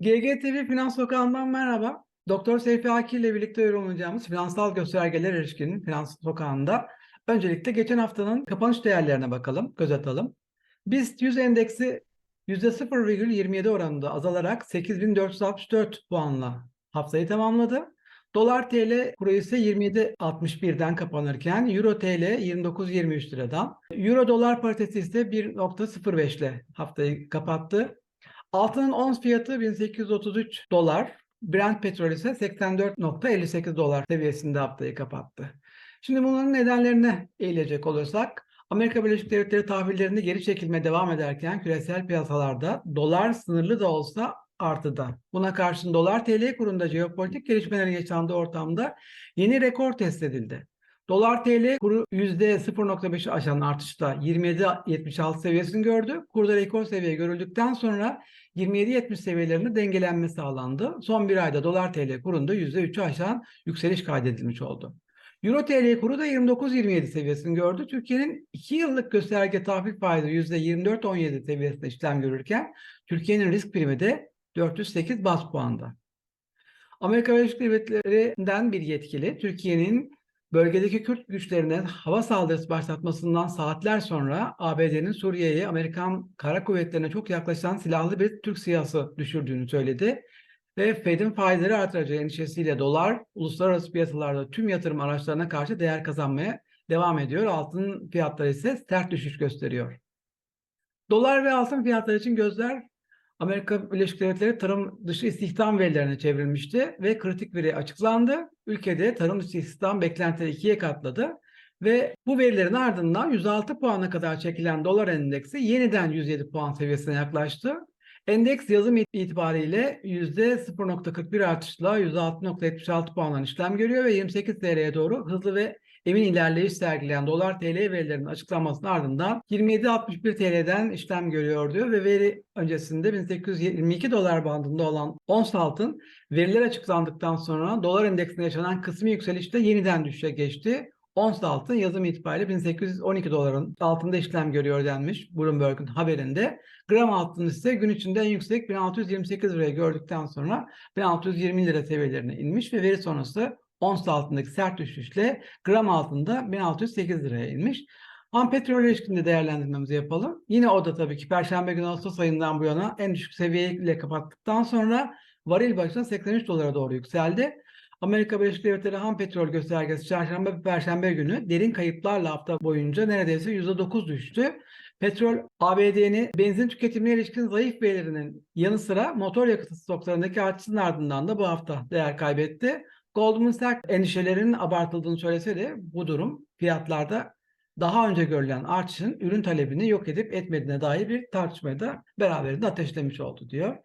GGTV Finans Sokağı'ndan merhaba. Doktor Seyfi Aki ile birlikte yorumlayacağımız finansal göstergeler ilişkinin Finans Sokağı'nda öncelikle geçen haftanın kapanış değerlerine bakalım, göz atalım. BIST 100 endeksi %0,27 oranında azalarak 8464 puanla haftayı tamamladı. Dolar TL kuru ise 27.61'den kapanırken Euro TL 29.23 liradan. Euro dolar paritesi ise 1.05 ile haftayı kapattı. Altının ons fiyatı 1833 dolar. Brent petrol ise 84.58 dolar seviyesinde haftayı kapattı. Şimdi bunların nedenlerine eğilecek olursak Amerika Birleşik Devletleri tahvillerinde geri çekilme devam ederken küresel piyasalarda dolar sınırlı da olsa artıda. Buna karşın dolar TL kurunda jeopolitik gelişmelerin yaşandığı ortamda yeni rekor test edildi. Dolar TL kuru %0.5'i aşan artışta 27.76 seviyesini gördü. Kurda rekor seviye görüldükten sonra 27.70 seviyelerinde dengelenme sağlandı. Son bir ayda dolar TL kurunda %3'ü aşan yükseliş kaydedilmiş oldu. Euro TL kuru da 29.27 seviyesini gördü. Türkiye'nin 2 yıllık gösterge tahvil faizi %24.17 seviyesinde işlem görürken Türkiye'nin risk primi de 408 bas puanda. Amerika Birleşik Devletleri'nden bir yetkili Türkiye'nin bölgedeki Kürt güçlerine hava saldırısı başlatmasından saatler sonra ABD'nin Suriye'ye Amerikan kara kuvvetlerine çok yaklaşan silahlı bir Türk siyası düşürdüğünü söyledi. Ve Fed'in faizleri artıracağı endişesiyle dolar uluslararası piyasalarda tüm yatırım araçlarına karşı değer kazanmaya devam ediyor. Altın fiyatları ise sert düşüş gösteriyor. Dolar ve altın fiyatları için gözler Amerika Birleşik Devletleri tarım dışı istihdam verilerine çevrilmişti ve kritik veri açıklandı. Ülkede tarım dışı istihdam beklentileri ikiye katladı ve bu verilerin ardından 106 puana kadar çekilen dolar endeksi yeniden 107 puan seviyesine yaklaştı. Endeks yazım itibariyle %0.41 artışla 106.76 puandan işlem görüyor ve 28 TL'ye doğru hızlı ve emin ilerleyiş sergileyen dolar TL verilerinin açıklanmasının ardından 27.61 TL'den işlem görüyor diyor ve veri öncesinde 1822 dolar bandında olan ons altın veriler açıklandıktan sonra dolar endeksinde yaşanan kısmi yükselişte yeniden düşüşe geçti. Ons altın yazım itibariyle 1812 doların altında işlem görüyor denmiş Bloomberg'un haberinde. Gram altın ise gün içinde en yüksek 1628 liraya gördükten sonra 1620 lira seviyelerine inmiş ve veri sonrası ons altındaki sert düşüşle gram altında 1608 liraya inmiş. Ham petrol ilişkinde değerlendirmemizi yapalım. Yine o da tabii ki Perşembe günü Ağustos ayından bu yana en düşük seviyeyle kapattıktan sonra varil başına 83 dolara doğru yükseldi. Amerika Birleşik Devletleri ham petrol göstergesi çarşamba ve perşembe günü derin kayıplarla hafta boyunca neredeyse %9 düştü. Petrol ABD'nin benzin tüketimine ilişkin zayıf verilerinin yanı sıra motor yakıtı stoklarındaki artışın ardından da bu hafta değer kaybetti. Goldman Sachs endişelerinin abartıldığını söylese de bu durum fiyatlarda daha önce görülen artışın ürün talebini yok edip etmediğine dair bir tartışmayı da beraberinde ateşlemiş oldu diyor.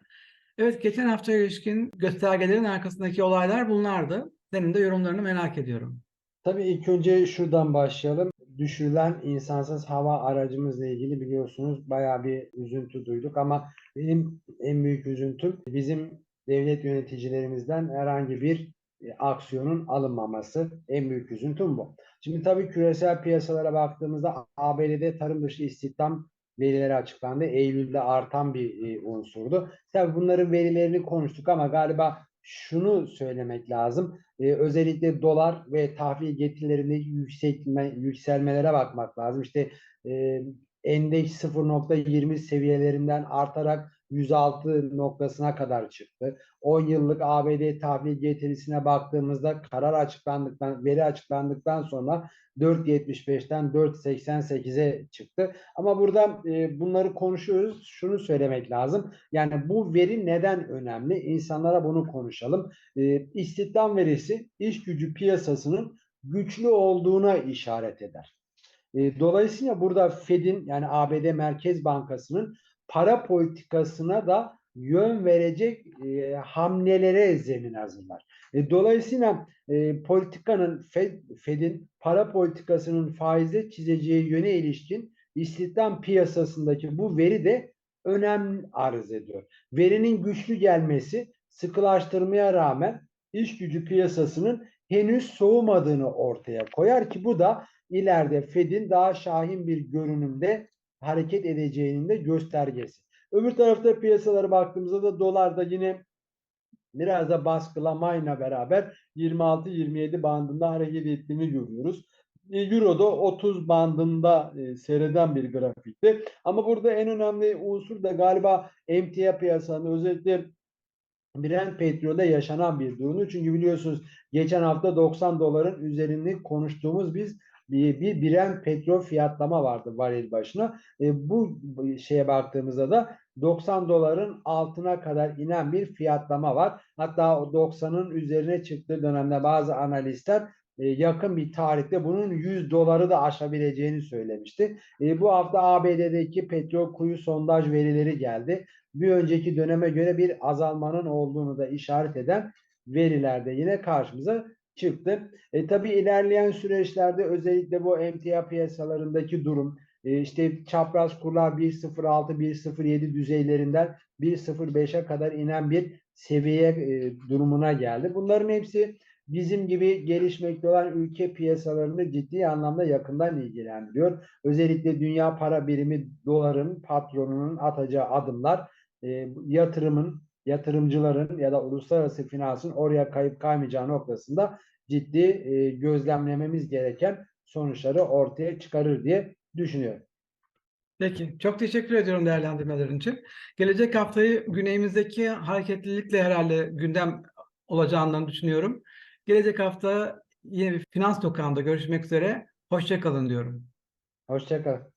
Evet geçen hafta ilişkin göstergelerin arkasındaki olaylar bunlardı. Senin de yorumlarını merak ediyorum. Tabii ilk önce şuradan başlayalım. Düşürülen insansız hava aracımızla ilgili biliyorsunuz bayağı bir üzüntü duyduk ama benim en büyük üzüntüm bizim devlet yöneticilerimizden herhangi bir e, aksiyonun alınmaması. En büyük üzüntüm bu. Şimdi tabii küresel piyasalara baktığımızda ABD'de tarım dışı istihdam verileri açıklandı. Eylül'de artan bir e, unsurdu. Tabii bunların verilerini konuştuk ama galiba şunu söylemek lazım. Ee, özellikle dolar ve tahvil getirilerinde yükselme, yükselmelere bakmak lazım. İşte e, endeks 0.20 seviyelerinden artarak 106 noktasına kadar çıktı. 10 yıllık ABD tahvil getirisine baktığımızda karar açıklandıktan, veri açıklandıktan sonra 4.75'ten 4.88'e çıktı. Ama burada e, bunları konuşuyoruz. Şunu söylemek lazım. Yani bu veri neden önemli? İnsanlara bunu konuşalım. E, istihdam verisi iş gücü piyasasının güçlü olduğuna işaret eder. E, dolayısıyla burada Fed'in yani ABD Merkez Bankası'nın para politikasına da yön verecek e, hamlelere zemin hazırlar. E, dolayısıyla e, politikanın Fed, Fed'in para politikasının faize çizeceği yöne ilişkin istihdam piyasasındaki bu veri de önem arz ediyor. Verinin güçlü gelmesi sıkılaştırmaya rağmen iş gücü piyasasının henüz soğumadığını ortaya koyar ki bu da ileride Fed'in daha şahin bir görünümde hareket edeceğinin de göstergesi. Öbür tarafta piyasalara baktığımızda da dolar da yine biraz da baskılamayla beraber 26-27 bandında hareket ettiğini görüyoruz. E, Euro da 30 bandında e, seyreden bir grafikti. Ama burada en önemli unsur da galiba emtia piyasanın özellikle Brent petrolde yaşanan bir durumu. Çünkü biliyorsunuz geçen hafta 90 doların üzerini konuştuğumuz biz bir, bir Brent petrol fiyatlama vardı varil başına. E, bu şeye baktığımızda da 90 doların altına kadar inen bir fiyatlama var. Hatta o 90'ın üzerine çıktığı dönemde bazı analistler e, yakın bir tarihte bunun 100 doları da aşabileceğini söylemişti. E, bu hafta ABD'deki petrol kuyu sondaj verileri geldi. Bir önceki döneme göre bir azalmanın olduğunu da işaret eden veriler de yine karşımıza çıktı. E, tabii ilerleyen süreçlerde özellikle bu emtia piyasalarındaki durum e, işte çapraz kurlar 1.06 1.07 düzeylerinden 1.05'e kadar inen bir seviye e, durumuna geldi. Bunların hepsi bizim gibi gelişmekte olan ülke piyasalarını ciddi anlamda yakından ilgilendiriyor. Özellikle dünya para birimi doların patronunun atacağı adımlar e, yatırımın, yatırımcıların ya da uluslararası finansın oraya kayıp kaymayacağı noktasında ciddi e, gözlemlememiz gereken sonuçları ortaya çıkarır diye düşünüyorum. Peki, çok teşekkür ediyorum değerlendirmelerin için. Gelecek haftayı güneyimizdeki hareketlilikle herhalde gündem olacağından düşünüyorum. Gelecek hafta yine bir finans tokağında görüşmek üzere. Hoşça kalın diyorum. Hoşçakalın.